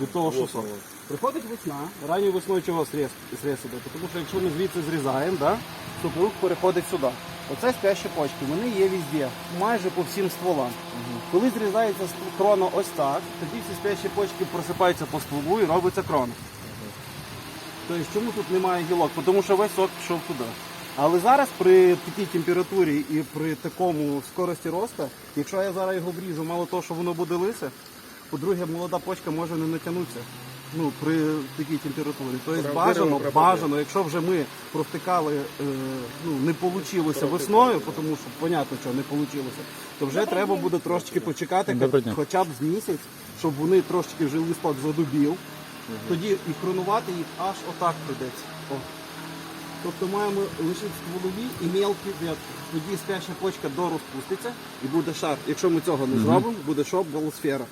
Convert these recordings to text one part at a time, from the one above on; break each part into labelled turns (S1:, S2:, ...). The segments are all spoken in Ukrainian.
S1: від того, що сок. Приходить весна, ранньою весною чого сріз іде? Тому що якщо ми звідси зрізаємо, да, супорух переходить сюди. Оце спящі почки, вони є везде, майже по всім стволам. Коли зрізається крона ось так, тоді всі спящі почки просипаються по стволу і робиться крона. Тобто чому тут немає гілок? Тому що весь сок пішов туди. Але зараз при такій температурі і при такому скорості росту, якщо я зараз його вріжу, мало того, що воно буде лисе, по-друге, молода почка може не натягнутися. Ну, при такій температурі. Тобто бажано, бажано, якщо вже ми провтикали, е, ну, не вийшло весною, тому що понятно, що не вийшло, то вже треба буде трошечки почекати,
S2: Доброго дня.
S1: хоча б з місяць, щоб вони трошечки вже листок задубів. Тоді і кронувати їх аж отак прийдеться. О. Тобто маємо лишити стволові і мелкі ветки. Тоді спяща почка дорозпуститься і буде шар. Якщо ми цього не зробимо, буде що болосфера.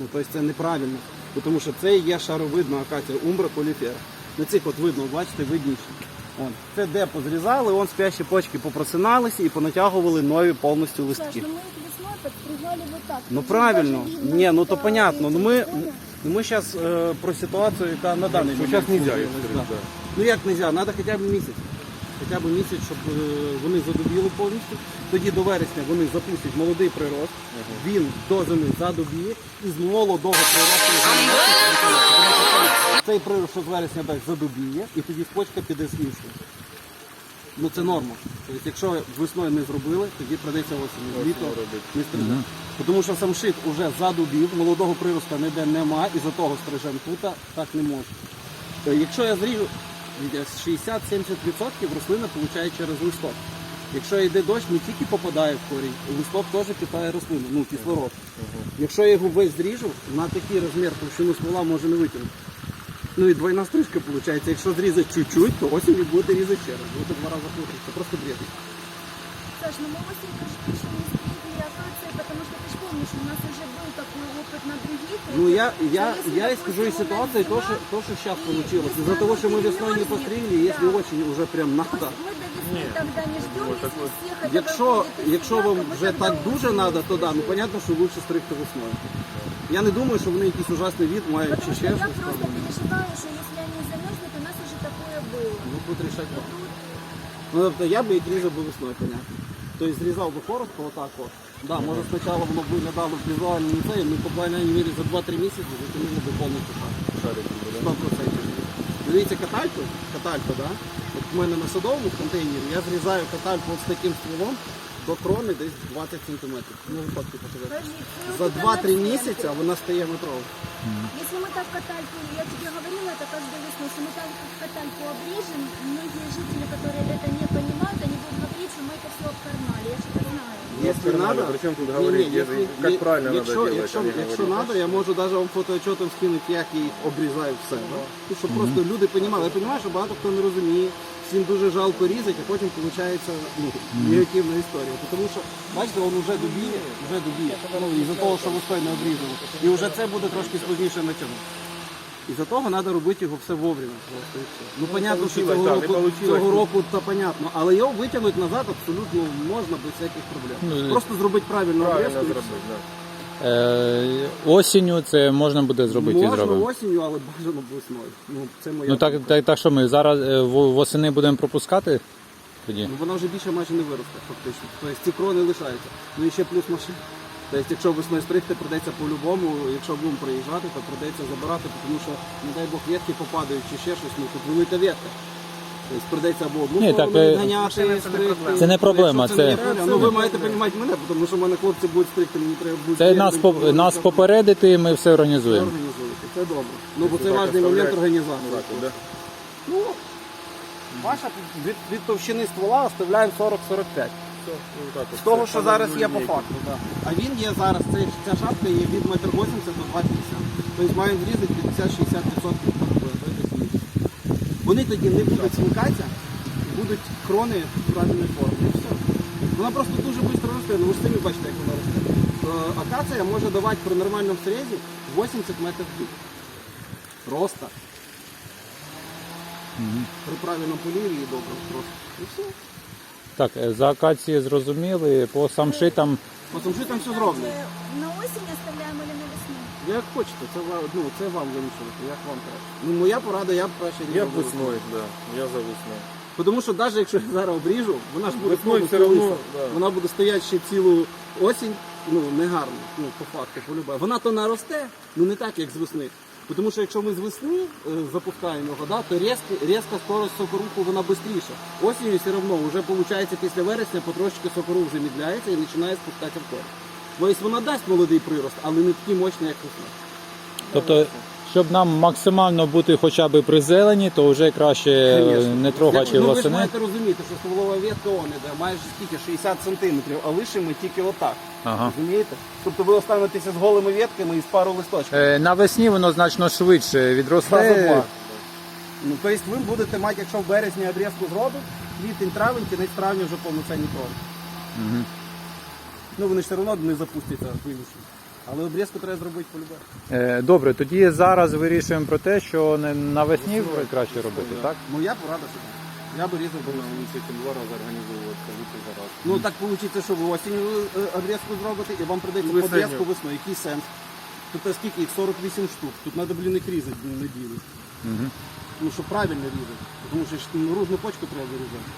S1: Ну, тобто це неправильно. Бо Тому що це є шаровидна акація, умбра поліфера. На цих от видно, бачите, видніше. Он. Це де позрізали, он спящі почки попросиналися і понатягували нові повністю
S3: Саш,
S1: листки.
S3: ну мы их весной подстригали вот так.
S1: Ну
S3: Тут
S1: правильно.
S3: даже видно,
S1: Ні, ну
S3: что
S1: то понятно. Ну ми,
S3: эти зоны-
S1: ну, ми зараз е, про ситуацію, яка на даний
S4: Що
S1: момент.
S4: зараз нельзя,
S1: сложилась,
S4: я
S1: да.
S4: скажу, да.
S1: Ну як не можна, треба хоча б місяць. Хоча б місяць, щоб е, вони задубіли повністю. Тоді до вересня вони запустять молодий прирост, він до зими задубіє і з молодого приросту вже цей- прирост, що з вересня десь задубіє, і тоді почка піде з іншою. Ну це норма. Тобто, якщо весною не зробили, тоді придеться осінню. Літо не стрижемо. Тому що самшит уже задубів, молодого приросту ніде нема, і за того стрижем тут так не може. Е, Якщо я зріжу, 60-70% рослина получає через листок. Якщо йде дощ, не тільки попадає в корінь, листок теж питає рослину, ну кислород. Якщо я його весь зріжу, на такий розмір товщину ствола може не витягнути. Ну і двойна стрижка виходить. Якщо зрізати чуть-чуть, то осінь будете різати ще раз. Будете два рази хуже. Це просто бред.
S3: Саш, ну мы осень тоже еще не стригли акации, потому что ты же помнишь, у нас уже был такой опыт на других.
S1: Ну я,
S3: этих,
S1: я,
S3: что если,
S1: я исхожу из
S3: допустим, у нас
S1: ситуации, то,
S3: зима,
S1: что, то, что сейчас
S3: и
S1: получилось.
S3: весна
S1: Из-за того, что мы
S3: будет
S1: весной не
S3: мерзнуть,
S1: постригли, если
S3: да.
S1: очень уже прям
S3: то
S1: надо.
S3: есть мы до весны тогда не ждем, если всех это
S1: Якщо,
S3: доходит до
S1: якщо
S3: себя,
S1: вам
S3: то мы
S1: вже
S3: тогда
S1: так дуже
S3: осенью
S1: треба, то да, ну
S3: стрижем.
S1: понятно, що лучше стригти весною. Я не думаю, що вони якийсь ужасний від мають чи
S3: Потому что
S1: ще
S3: я
S1: щось.
S3: просто переживаю, что если они замерзнут, у нас уже такое было.
S1: Ну, тут рішати. вам. Ну, тобто я би їх різав би весною, понятно. Тобто зрізав би коротко, отак от. Да, може спочатку воно б виглядало візуально не це, ми по крайній мірі за 2-3 місяці затягнули би повністю так.
S4: Шарик буде, да?
S1: 100%. Дивіться катальку, катальку, да? От в мене на садовому контейнері я зрізаю катальку от з таким стволом до крони десь 20 см. Ну, випадки показати.
S3: Подожди, ссылку
S1: За
S3: там на
S1: 2-3
S3: центр.
S1: місяці вона стає метровою.
S3: Если мы так катальку, я тебе говорила это каждую весну, если мы так катальку обрежем, многие жители, которые это не понимают, они будут говорить, что мы это все обкарнали. Я что-то
S4: Нормально,
S1: надо,
S4: при чому тут
S1: ні,
S4: Я
S1: якщо-
S4: же- як правильно надо
S1: якщо,
S4: делать,
S1: якщо,
S4: а не
S1: якщо надо, я можу навіть вам фотоотчетом скинути, як я їх обрізаю все. Да? Ну, щоб просто люди розуміли. Я розумію, що багато хто не розуміє, всім дуже жалко різати, а потім виходить ну, негативна історія. Тому що, бачите, він вже добіє, вже добіє. Ну, із-за того, що вистой не обрізали. І вже це буде трошки складніше натягнути. Із-за того треба робити його все вовремя. Просто і все. Ну, понятно, що
S4: получилось,
S1: цього
S4: да, не
S1: року,
S4: получилось.
S1: цього року то понятно, але його витягнути назад абсолютно можна без всяких проблем.
S2: Ну,
S1: Просто зробити правильну
S4: Правильно
S1: обрізку. і все.
S4: да.
S2: Е, осінню це можна буде зробити і
S1: Можна
S2: зробимо.
S1: осінню, але бажано весною. Ну, це моя
S2: Ну так, так, так що ми зараз е, восени будемо пропускати тоді?
S1: Ну, вона вже більше майже не виросте, фактично. Тобто ці крони лишаються. Ну і ще плюс машин. Тобто, якщо весною стригти, прийдеться по-любому, якщо будемо приїжджати, то прийдеться забирати, тому що, не дай Бог, ветки попадають чи ще щось, ну тут велика ветка. Тобто прийдеться або одну
S2: Ні, так, е,
S1: стригти.
S2: Це не проблема,
S1: Якщо
S2: це-
S1: не проблема. Ну ви маєте розуміти мене, тому що в мене хлопці будуть стригти, мені треба буде.
S2: Це нас, поп- нас попередити, ми все організуємо.
S1: організуєте. Це добре. Ну бо це важливий момент організації. Ну, ваша від, від товщини ствола оставляємо 40-45.
S4: Все, ну, так.
S1: З того, що зараз є по факту. Да. А він є зараз, цей, ця шапка є від 1,80 до 2,50. Тобто маємо зрізати 50-60% Вони тоді не будуть смикатися, будуть крони правильної форми. І все. Вона просто дуже швидко росте, ну ви ж самі бачите, як вона росте. Е, Акація може давати при нормальному срезі 80 метрів рік. Просто. При правильному поліві і добре просто. І все.
S2: Так, е, за акації зрозуміли, по самшитам
S1: Потім що там все зроблено.
S3: Э, На осень оставляем или на весну?
S1: Як хочете, це вам, ну, це вам вирішувати, як вам треба. Ну, моя порада, я б рік.
S4: Я
S1: робив.
S4: весною, да. Я за весною.
S1: Тому що навіть якщо я зараз обріжу, вона ж буде
S4: Весною
S1: повністю
S4: все равно,
S1: лиса.
S4: да.
S1: Вона буде стояти ще цілу осінь, ну негарно, ну по факту, полюбе. Вона то наросте, ну не так, як з весни. Бо Тому що якщо ми з весни е, запускаємо його, то різко, різка скорость сокоруху вона швидше. Осінню все одно, вже виходить після вересня потрошки сокорух замідляється і починає спускатися в корінь. Тобто вона дасть молодий прирост, але не такий мощний, як весна.
S2: Тобто, щоб нам максимально бути хоча б при зелені, то вже краще е,
S1: Конечно.
S2: не трогати
S1: ну, ви ж
S2: восени.
S1: маєте розуміти, що стволова ветка он іде майже скільки 60 сантиметрів, а лишимо тільки отак.
S2: Ага.
S1: Розумієте? Тобто ви останетеся з голими ветками і з пару листочків.
S2: Е, Навесні воно значно швидше відросте.
S1: два. Ну, тобто ви будете мати, якщо в березні обрізку зробить, квітень, травень, кінець травня вже повноцінні крові.
S2: Мгм.
S1: Ну вони ж все одно не запустяться вилучно. Але обрізку треба зробити по-любому.
S2: Е, Добре, тоді зараз вирішуємо про те, що не- навесні краще робити, так?
S1: Моя порада сюди. Я би різав би.
S4: Мені цим два рази організовувати, лучше за раз.
S1: Ну так вийде, що ви осінню е, обрізку зробите, і вам прийдеться
S4: Весною.
S1: обрізку весною. Який сенс? Тут а скільки їх? 48 штук. Тут треба, блін, їх різати неділю.
S2: Мгм.
S1: Ну, щоб правильно різати. Тому що ж, ну, ружну почку треба вирізати.